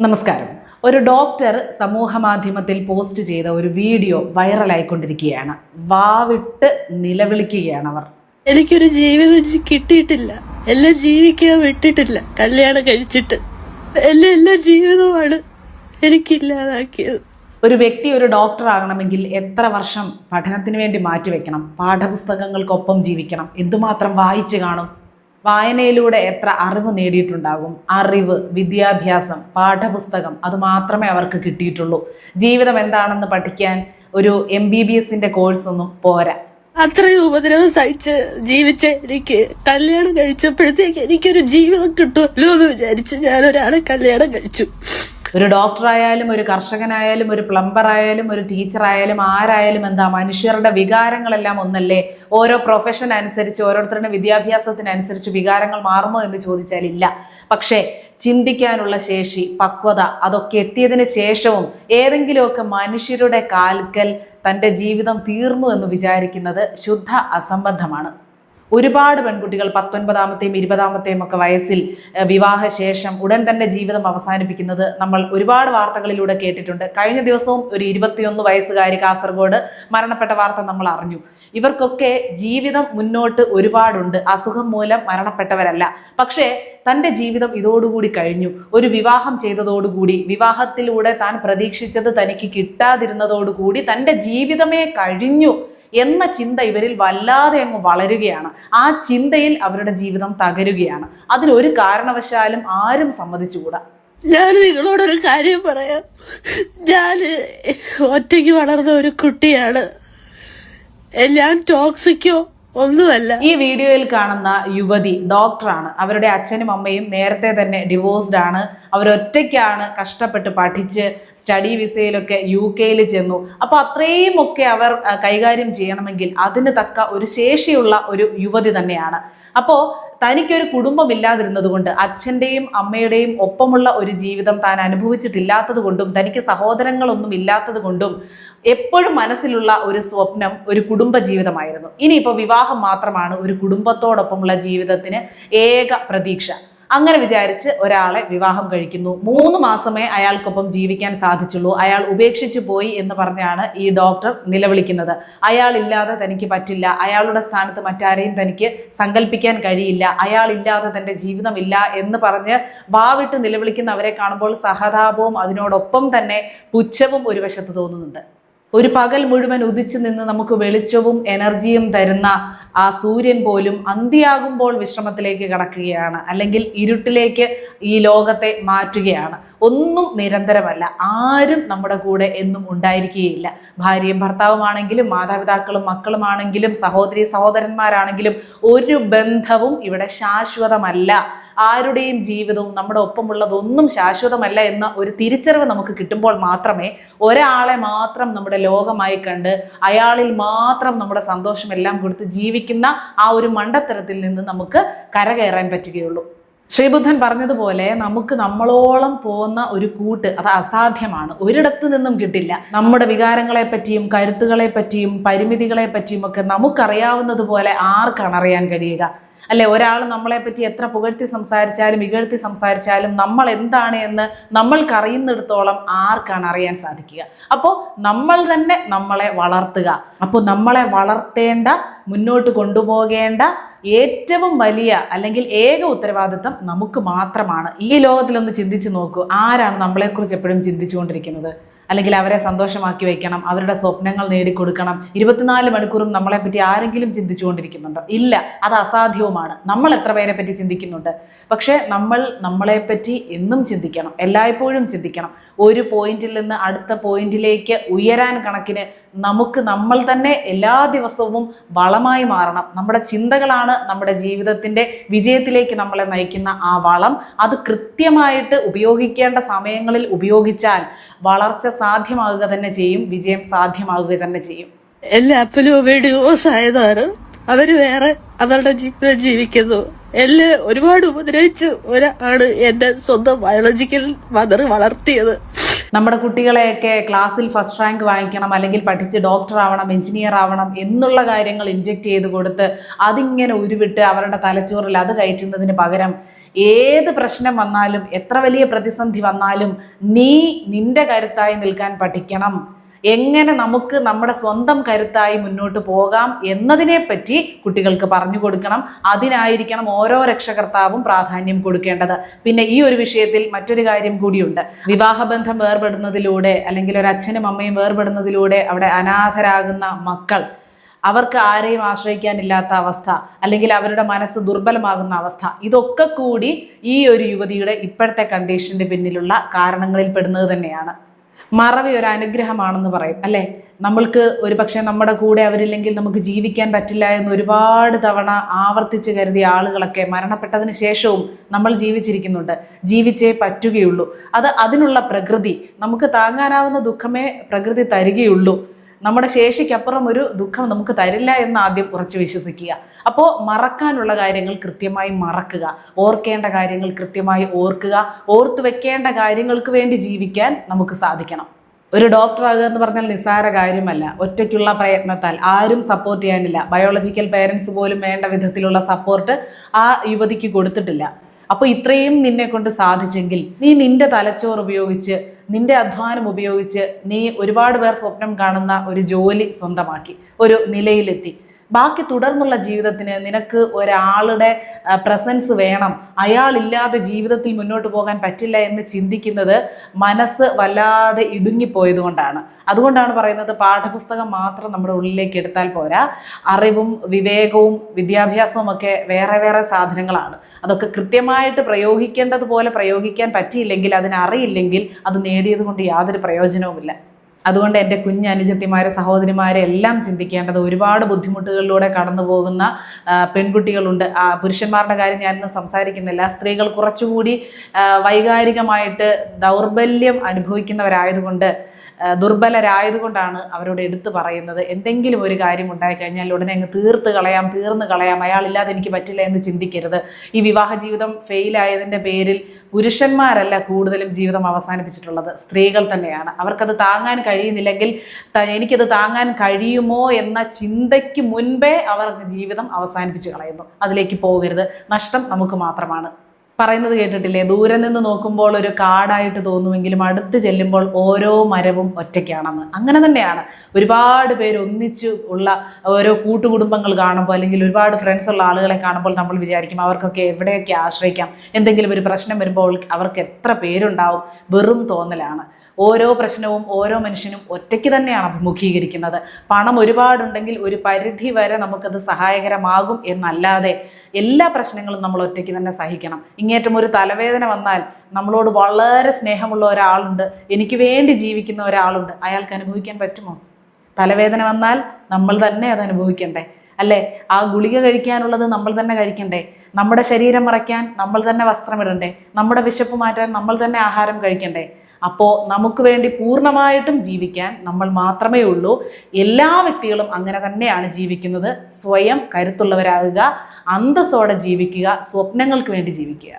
നമസ്കാരം. ഒരു ഡോക്ടർ സമൂഹ മാധ്യമത്തിൽ പോസ്റ്റ് ചെയ്ത ഒരു വീഡിയോ വൈറലായിക്കൊണ്ടിരിക്കുകയാണ് വാവിട്ട് നിലവിളിക്കുകയാണ് അവർ. എനിക്കൊരു ജീവിതം കിട്ടിയിട്ടില്ല. എല്ലാം ജീവിക്കാൻ വിട്ടിട്ടില്ല. കല്യാണം കഴിച്ചിട്ട്. എല്ലാം എല്ലാ ജീവിതമാണ് എനിക്കില്ലാതാക്കിയത്. ഒരു വ്യക്തി ഒരു ഡോക്ടർ ആകണമെങ്കിൽ എത്ര വർഷം പഠനത്തിന് വേണ്ടി മാറ്റിവെക്കണം? പാഠപുസ്തകങ്ങൾക്കൊപ്പം ജീവിക്കണം. എന്തുമാത്രം വായിച്ചു കാണും? വായനയിലൂടെ എത്ര അറിവ് നേടിയിട്ടുണ്ടാകും? അറിവ് വിദ്യാഭ്യാസം പാഠപുസ്തകം അത് മാത്രമേ അവർക്ക് കിട്ടിയിട്ടുള്ളൂ. ജീവിതം എന്താണെന്ന് പഠിക്കാൻ ഒരു എം ബി ബി എസിന്റെ കോഴ്സൊന്നും പോരാ. അത്രയും ഉപദ്രവം സഹിച്ച് ജീവിച്ച എനിക്ക് കല്യാണം കഴിച്ചപ്പോഴത്തേക്ക് എനിക്കൊരു ജീവിതം കിട്ടുമല്ലോ എന്ന് വിചാരിച്ച് ഞാൻ ഒരാളെ കല്യാണം കഴിച്ചു. ഒരു ഡോക്ടറായാലും ഒരു കർഷകനായാലും ഒരു പ്ലംബർ ആയാലും ഒരു ടീച്ചറായാലും ആരായാലും എന്താ മനുഷ്യരുടെ വികാരങ്ങളെല്ലാം ഒന്നല്ലേ? ഓരോ പ്രൊഫഷൻ അനുസരിച്ച് ഓരോരുത്തരുടെ വിദ്യാഭ്യാസത്തിനനുസരിച്ച് വികാരങ്ങൾ മാറുമോ എന്ന് ചോദിച്ചാൽ ഇല്ല. പക്ഷേ ചിന്തിക്കാനുള്ള ശേഷി പക്വത അതൊക്കെ എത്തിയതിന് ശേഷവും ഏതെങ്കിലുമൊക്കെ മനുഷ്യരുടെ കാൽക്കൽ തന്റെ ജീവിതം തീർന്നു എന്ന് വിചാരിക്കുന്നത് ശുദ്ധ അസംബന്ധമാണ്. ഒരുപാട് പെൺകുട്ടികൾ പത്തൊൻപതാമത്തെയും ഇരുപതാമത്തെയും ഒക്കെ വയസ്സിൽ വിവാഹശേഷം ഉടൻ തന്നെ ജീവിതം അവസാനിപ്പിക്കുന്നത് നമ്മൾ ഒരുപാട് വാർത്തകളിലൂടെ കേട്ടിട്ടുണ്ട്. കഴിഞ്ഞ ദിവസവും ഒരു ഇരുപത്തിയൊന്ന് വയസ്സുകാരി കാസർഗോഡ് മരണപ്പെട്ട വാർത്ത നമ്മൾ അറിഞ്ഞു. ഇവർക്കൊക്കെ ജീവിതം മുന്നോട്ട് ഒരുപാടുണ്ട്. അസുഖം മൂലം മരണപ്പെട്ടവരല്ല. പക്ഷേ തന്റെ ജീവിതം ഇതോടുകൂടി കഴിഞ്ഞു. ഒരു വിവാഹം ചെയ്തതോടുകൂടി വിവാഹത്തിലൂടെ താൻ പ്രതീക്ഷിച്ചത് തനിക്ക് കിട്ടാതിരുന്നതോടുകൂടി തന്റെ ജീവിതമേ കഴിഞ്ഞു. എന്ന ചിന്ത ഇവരിൽ വല്ലാതെ അങ്ങ് വളരുകയാണ്. ആ ചിന്തയിൽ അവരുടെ ജീവിതം തകരുകയാണ്. അതിനൊരു കാരണവശാലും ആരും സമ്മതിച്ചുകൂടാ. ഞാൻ നിങ്ങളോടൊരു കാര്യം പറയാം. ഞാൻ ഒറ്റയ്ക്ക് വളർന്ന ഒരു കുട്ടിയാണ്. ഞാൻ ടോക്സിക്കോ ഒന്നുമല്ല. ഈ വീഡിയോയിൽ കാണുന്ന യുവതി ഡോക്ടറാണ്. അവരുടെ അച്ഛനും അമ്മയും നേരത്തെ തന്നെ ഡിവോഴ്സ്ഡ് ആണ്. അവരൊറ്റയ്ക്കാണ് കഷ്ടപ്പെട്ട് പഠിച്ച് സ്റ്റഡി വിസയിലൊക്കെ യു കെയിൽ ചെന്നു. അപ്പോൾ അത്രയും ഒക്കെ അവർ കൈകാര്യം ചെയ്യണമെങ്കിൽ അതിന് തക്ക ഒരു ശേഷിയുള്ള ഒരു യുവതി തന്നെയാണ്. അപ്പോൾ തനിക്കൊരു കുടുംബമില്ലാതിരുന്നത് കൊണ്ട് അച്ഛന്റെയും അമ്മയുടെയും ഒപ്പമുള്ള ഒരു ജീവിതം താൻ അനുഭവിച്ചിട്ടില്ലാത്തത് കൊണ്ടും തനിക്ക് സഹോദരങ്ങളൊന്നും ഇല്ലാത്തത് കൊണ്ടും എപ്പോഴും മനസ്സിലുള്ള ഒരു സ്വപ്നം ഒരു കുടുംബ ജീവിതമായിരുന്നു ഇനിയിപ്പോൾ വിവാഹം മാത്രമാണ് ഒരു കുടുംബത്തോടൊപ്പമുള്ള ജീവിതത്തിന് ഏക പ്രതീക്ഷ. അങ്ങനെ വിചാരിച്ച് ഒരാളെ വിവാഹം കഴിക്കുന്നു. മൂന്ന് മാസമേ അയാൾക്കൊപ്പം ജീവിക്കാൻ സാധിച്ചുള്ളൂ. അയാൾ ഉപേക്ഷിച്ചു പോയി എന്ന് പറഞ്ഞാണ് ഈ ഡോക്ടർ നിലവിളിക്കുന്നത്. അയാൾ ഇല്ലാതെ തനിക്ക് പറ്റില്ല. അയാളുടെ സ്ഥാനത്ത് മറ്റാരെയും തനിക്ക് സങ്കല്പിക്കാൻ കഴിയില്ല. അയാൾ ഇല്ലാതെ തന്റെ ജീവിതമില്ല എന്ന് പറഞ്ഞ് വാവിട്ട് നിലവിളിക്കുന്നവരെ കാണുമ്പോൾ സഹതാപവും അതിനോടൊപ്പം തന്നെ പുച്ഛവും ഒരു വശത്ത് തോന്നുന്നുണ്ട്. ഒരു പകൽ മുഴുവൻ ഉദിച്ചു നിന്ന് നമുക്ക് വെളിച്ചവും എനർജിയും തരുന്ന ആ സൂര്യൻ പോലും അന്തിയാകുമ്പോൾ വിശ്രമത്തിലേക്ക് കടക്കുകയാണ്. അല്ലെങ്കിൽ ഇരുട്ടിലേക്ക് ഈ ലോകത്തെ മാറ്റുകയാണ്. ഒന്നും നിരന്തരമല്ല. ആരും നമ്മുടെ കൂടെ എന്നും ഉണ്ടായിരിക്കുകയില്ല. ഭാര്യയും ഭർത്താവുമാണെങ്കിലും മാതാപിതാക്കളും മക്കളുമാണെങ്കിലും സഹോദരി സഹോദരന്മാരാണെങ്കിലും ഒരു ബന്ധവും ഇവിടെ ശാശ്വതമല്ല. ആരുടെയും ജീവിതവും നമ്മുടെ ഒപ്പമുള്ളതൊന്നും ശാശ്വതമല്ല എന്ന ഒരു തിരിച്ചറിവ് നമുക്ക് കിട്ടുമ്പോൾ മാത്രമേ ഒരാളെ മാത്രം നമ്മുടെ ലോകമായി കണ്ട് അയാളിൽ മാത്രം നമ്മുടെ സന്തോഷമെല്ലാം കൊടുത്ത് ജീവിക്കുന്ന ആ ഒരു മണ്ടത്തരത്തിൽ നിന്ന് നമുക്ക് കരകയറാൻ പറ്റുകയുള്ളൂ. ശ്രീബുദ്ധൻ പറഞ്ഞതുപോലെ നമുക്ക് നമ്മളോളം പോകുന്ന ഒരു കൂട്ട് അത് അസാധ്യമാണ്. ഒരിടത്ത് നിന്നും കിട്ടില്ല. നമ്മുടെ വികാരങ്ങളെ പറ്റിയും കരുത്തുകളെ പറ്റിയും പരിമിതികളെ പറ്റിയും ഒക്കെ നമുക്കറിയാവുന്നതുപോലെ ആർക്കാണ് അറിയാൻ കഴിയുക? അല്ലെ ഒരാൾ നമ്മളെ പറ്റി എത്ര പുകഴ്ത്തി സംസാരിച്ചാലും ഇകഴ്ത്തി സംസാരിച്ചാലും നമ്മൾ എന്താണ് എന്ന് നമ്മൾക്കറിയുന്നിടത്തോളം ആർക്കാണ് അറിയാൻ സാധിക്കുക? അപ്പോൾ നമ്മൾ തന്നെ നമ്മളെ വളർത്തുക. അപ്പോൾ നമ്മളെ വളർത്തേണ്ട മുന്നോട്ട് കൊണ്ടുപോകേണ്ട ഏറ്റവും വലിയ അല്ലെങ്കിൽ ഏക ഉത്തരവാദിത്തം നമുക്ക് മാത്രമാണ്. ഈ ലോകത്തിലൊന്ന് ചിന്തിച്ചു നോക്കൂ. ആരാണ് നമ്മളെക്കുറിച്ച് എപ്പോഴും ചിന്തിച്ചുകൊണ്ടിരിക്കുന്നത്? അല്ലെങ്കിൽ അവരെ സന്തോഷമാക്കി വയ്ക്കണം അവരുടെ സ്വപ്നങ്ങൾ നേടിക്കൊടുക്കണം. ഇരുപത്തിനാല് മണിക്കൂറും നമ്മളെപ്പറ്റി ആരെങ്കിലും ചിന്തിച്ചുകൊണ്ടിരിക്കുന്നുണ്ടോ? ഇല്ല അത് അസാധ്യവുമാണ്. നമ്മൾ എത്ര പേരെ പറ്റി ചിന്തിക്കുന്നുണ്ട്? പക്ഷേ നമ്മൾ നമ്മളെപ്പറ്റി എന്നും ചിന്തിക്കണം എല്ലായ്പ്പോഴും ചിന്തിക്കണം. ഒരു പോയിന്റിൽ നിന്ന് അടുത്ത പോയിന്റിലേക്ക് ഉയരാൻ കണക്കിന് നമുക്ക് നമ്മൾ തന്നെ എല്ലാ ദിവസവും വളമായി മാറണം. നമ്മുടെ ചിന്തകളാണ് നമ്മുടെ ജീവിതത്തിന്റെ വിജയത്തിലേക്ക് നമ്മളെ നയിക്കുന്ന ആ വളം. അത് കൃത്യമായിട്ട് ഉപയോഗിക്കേണ്ട സമയങ്ങളിൽ ഉപയോഗിച്ചാൽ വളർച്ച സാധ്യമാകുക തന്നെ ചെയ്യും വിജയം സാധ്യമാകുക തന്നെ ചെയ്യും. എല്ലാ അപ്പനും വീഡിയോസ് ആയതാണ്. അവർ വേറെ അവരുടെ ജീവിതം ജീവിക്കുന്നു. എന്നെ ഒരുപാട് ഉപദ്രവിച്ച് ഒരാണ് എന്റെ സ്വന്തം ബയോളജിക്കൽ മദർ വളർത്തിയത്. നമ്മുടെ കുട്ടികളെയൊക്കെ ക്ലാസ്സിൽ ഫസ്റ്റ് റാങ്ക് വാങ്ങിക്കണം അല്ലെങ്കിൽ പഠിച്ച് ഡോക്ടർ ആവണം എഞ്ചിനീയർ ആവണം എന്നുള്ള കാര്യങ്ങൾ ഇൻജെക്റ്റ് ചെയ്ത് കൊടുത്ത് അതിങ്ങനെ ഉരുവിട്ട് അവരുടെ തലച്ചോറിൽ അത് കയറ്റുന്നതിന് പകരം ഏത് പ്രശ്നം വന്നാലും എത്ര വലിയ പ്രതിസന്ധി വന്നാലും നീ നിന്റെ കരുത്തായി നിൽക്കാൻ പഠിക്കണം. എങ്ങനെ നമുക്ക് നമ്മുടെ സ്വന്തം കരുത്തായി മുന്നോട്ട് പോകാം എന്നതിനെപ്പറ്റി കുട്ടികൾക്ക് പറഞ്ഞു കൊടുക്കണം. അതിനായിരിക്കണം ഓരോ രക്ഷകർത്താവും പ്രാധാന്യം കൊടുക്കേണ്ടത്. പിന്നെ ഈ ഒരു വിഷയത്തിൽ മറ്റൊരു കാര്യം കൂടിയുണ്ട്. വിവാഹബന്ധം വേർപെടുന്നതിലൂടെ അല്ലെങ്കിൽ ഒരു അച്ഛനും അമ്മയും വേർപെടുന്നതിലൂടെ അവിടെ അനാഥരാകുന്ന മക്കൾ അവർക്ക് ആരെയും ആശ്രയിക്കാനില്ലാത്ത അവസ്ഥ അല്ലെങ്കിൽ അവരുടെ മനസ്സ് ദുർബലമാകുന്ന അവസ്ഥ ഇതൊക്കെ കൂടി ഈ ഒരു യുവതിയുടെ ഇപ്പോഴത്തെ കണ്ടീഷന്റെ പിന്നിലുള്ള കാരണങ്ങളിൽ പെടുന്നത് തന്നെയാണ്. മറവി ഒരു അനുഗ്രഹമാണെന്ന് പറയും അല്ലേ? നമ്മൾക്ക് ഒരു പക്ഷേ നമ്മുടെ കൂടെ അവരില്ലെങ്കിൽ നമുക്ക് ജീവിക്കാൻ പറ്റില്ല എന്ന് ഒരുപാട് തവണ ആവർത്തിച്ച് കരുതിയ ആളുകളൊക്കെ മരണപ്പെട്ടതിന് ശേഷവും നമ്മൾ ജീവിച്ചിരിക്കുന്നുണ്ട്. ജീവിച്ചേ പറ്റുകയുള്ളൂ. അത് അതിനുള്ള പ്രകൃതി. നമുക്ക് താങ്ങാനാവുന്ന ദുഃഖമേ പ്രകൃതി തരികയുള്ളൂ. നമ്മുടെ ശേഷിക്കപ്പുറം ഒരു ദുഃഖം നമുക്ക് തരില്ല എന്ന് ആദ്യം ഉറച്ചു വിശ്വസിക്കുക. അപ്പോൾ മറക്കാനുള്ള കാര്യങ്ങൾ കൃത്യമായി മറക്കുക. ഓർക്കേണ്ട കാര്യങ്ങൾ കൃത്യമായി ഓർക്കുക. ഓർത്തു വെക്കേണ്ട കാര്യങ്ങൾക്ക് വേണ്ടി ജീവിക്കാൻ നമുക്ക് സാധിക്കണം. ഒരു ഡോക്ടർ ആകുക എന്ന് പറഞ്ഞാൽ നിസ്സാര കാര്യമല്ല. ഒറ്റയ്ക്കുള്ള പ്രയത്നത്താൽ ആരും സപ്പോർട്ട് ചെയ്യാനില്ല. ബയോളജിക്കൽ പേരൻസ് പോലും വേണ്ട വിധത്തിലുള്ള സപ്പോർട്ട് ആ യുവതിക്ക് കൊടുത്തിട്ടില്ല. അപ്പോൾ ഇത്രയും നിന്നെ കൊണ്ട് സാധിച്ചെങ്കിൽ നീ നിന്റെ തലച്ചോറ് ഉപയോഗിച്ച് നിന്റെ അധ്വാനം ഉപയോഗിച്ച് നീ ഒരുപാട് പേർ സ്വപ്നം കാണുന്ന ഒരു ജോലി സ്വന്തമാക്കി ഒരു നിലയിലെത്തി. ബാക്കി തുടർന്നുള്ള ജീവിതത്തിന് നിനക്ക് ഒരാളുടെ പ്രസൻസ് വേണം. അയാളില്ലാതെ ജീവിതത്തിൽ മുന്നോട്ട് പോകാൻ പറ്റില്ല എന്ന് ചിന്തിക്കുന്നത് മനസ്സ് വല്ലാതെ ഇടുങ്ങിപ്പോയത് കൊണ്ടാണ്. അതുകൊണ്ടാണ് പറയുന്നത് പാഠപുസ്തകം മാത്രം നമ്മുടെ ഉള്ളിലേക്ക് എടുത്താൽ പോരാ. അറിവും വിവേകവും വിദ്യാഭ്യാസവും ഒക്കെ വേറെ വേറെ സാധനങ്ങളാണ്. അതൊക്കെ കൃത്യമായിട്ട് പ്രയോഗിക്കേണ്ടതുപോലെ പ്രയോഗിക്കാൻ പറ്റിയില്ലെങ്കിൽ അതിനറിയില്ലെങ്കിൽ അത് നേടിയത് കൊണ്ട് യാതൊരു പ്രയോജനവുമില്ല. അതുകൊണ്ട് എന്റെ കുഞ്ഞ് അനുജത്തിമാരെ സഹോദരിമാരെ എല്ലാം ചിന്തിക്കേണ്ടത് ഒരുപാട് ബുദ്ധിമുട്ടുകളിലൂടെ കടന്നു പോകുന്ന പെൺകുട്ടികളുണ്ട്. പുരുഷന്മാരുടെ കാര്യം ഞാനിന്ന് സംസാരിക്കുന്നില്ല. സ്ത്രീകൾ കുറച്ചുകൂടി വൈകാരികമായിട്ട് ദൗർബല്യം അനുഭവിക്കുന്നവരായതുകൊണ്ട് ദുർബലരായതുകൊണ്ടാണ് അവരോട് എടുത്തു പറയുന്നത്. എന്തെങ്കിലും ഒരു കാര്യം ഉണ്ടായിക്കഴിഞ്ഞാൽ ഉടനെ അങ്ങ് തീർത്ത് കളയാം തീർന്ന് കളയാം. അയാളില്ലാതെ എനിക്ക് പറ്റില്ല എന്ന് ചിന്തിക്കരുത്. ഈ വിവാഹ ജീവിതം ഫെയിലായതിന്റെ പേരിൽ പുരുഷന്മാരല്ല കൂടുതലും ജീവിതം അവസാനിപ്പിച്ചിട്ടുള്ളത്. സ്ത്രീകൾ തന്നെയാണ്. അവർക്കത് താങ്ങാൻ കഴിയുന്നില്ലെങ്കിൽ എനിക്കത് താങ്ങാൻ കഴിയുമോ എന്ന ചിന്തയ്ക്ക് മുൻപേ അവർ ജീവിതം അവസാനിപ്പിച്ചു കളയുന്നു. അതിലേക്ക് പോകരുത്. നഷ്ടം നമുക്ക് മാത്രമാണ്. പറയുന്നത് കേട്ടിട്ടില്ലേ? ദൂരെ നിന്ന് നോക്കുമ്പോൾ ഒരു കാടായിട്ട് തോന്നുമെങ്കിലും അടുത്ത് ചെല്ലുമ്പോൾ ഓരോ മരവും ഒറ്റയ്ക്കാണെന്ന്. അങ്ങനെ തന്നെയാണ്. ഒരുപാട് പേര് ഒന്നിച്ച് ഉള്ള ഓരോ കൂട്ടുകുടുംബങ്ങൾ കാണുമ്പോൾ അല്ലെങ്കിൽ ഒരുപാട് ഫ്രണ്ട്സ് ഉള്ള ആളുകളെ കാണുമ്പോൾ നമ്മൾ വിചാരിക്കും അവർക്കൊക്കെ എവിടെയൊക്കെ ആശ്രയിക്കാം. എന്തെങ്കിലും ഒരു പ്രശ്നം വരുമ്പോൾ അവർക്ക് എത്ര പേരുണ്ടാവും? വെറും തോന്നലാണ്. ഓരോ പ്രശ്നവും ഓരോ മനുഷ്യനും ഒറ്റയ്ക്ക് തന്നെയാണ് അഭിമുഖീകരിക്കുന്നത്. പണം ഒരുപാടുണ്ടെങ്കിൽ ഒരു പരിധി വരെ നമുക്കത് സഹായകരമാകും എന്നല്ലാതെ എല്ലാ പ്രശ്നങ്ങളും നമ്മൾ ഒറ്റയ്ക്ക് തന്നെ സഹിക്കണം. ഇങ്ങേറ്റം ഒരു തലവേദന വന്നാൽ നമ്മളോട് വളരെ സ്നേഹമുള്ള ഒരാളുണ്ട്. എനിക്ക് വേണ്ടി ജീവിക്കുന്ന ഒരാളുണ്ട്. അയാൾക്ക് അനുഭവിക്കാൻ പറ്റുമോ? തലവേദന വന്നാൽ നമ്മൾ തന്നെ അത് അനുഭവിക്കണ്ടേ? അല്ലേ? ആ ഗുളിക കഴിക്കാനുള്ളത് നമ്മൾ തന്നെ കഴിക്കണ്ടേ? നമ്മുടെ ശരീരം മറയ്ക്കാൻ നമ്മൾ തന്നെ വസ്ത്രമിടണ്ടേ? നമ്മുടെ വിശപ്പ് മാറ്റാൻ നമ്മൾ തന്നെ ആഹാരം കഴിക്കണ്ടേ? അപ്പോൾ നമുക്ക് വേണ്ടി പൂർണമായിട്ടും ജീവിക്കാൻ നമ്മൾ മാത്രമേ ഉള്ളൂ. എല്ലാ വ്യക്തികളും അങ്ങനെ തന്നെയാണ് ജീവിക്കുന്നത്. സ്വയം കരുത്തുള്ളവരാകുക അന്തസ്സോടെ ജീവിക്കുക സ്വപ്നങ്ങൾക്ക് വേണ്ടി ജീവിക്കുക.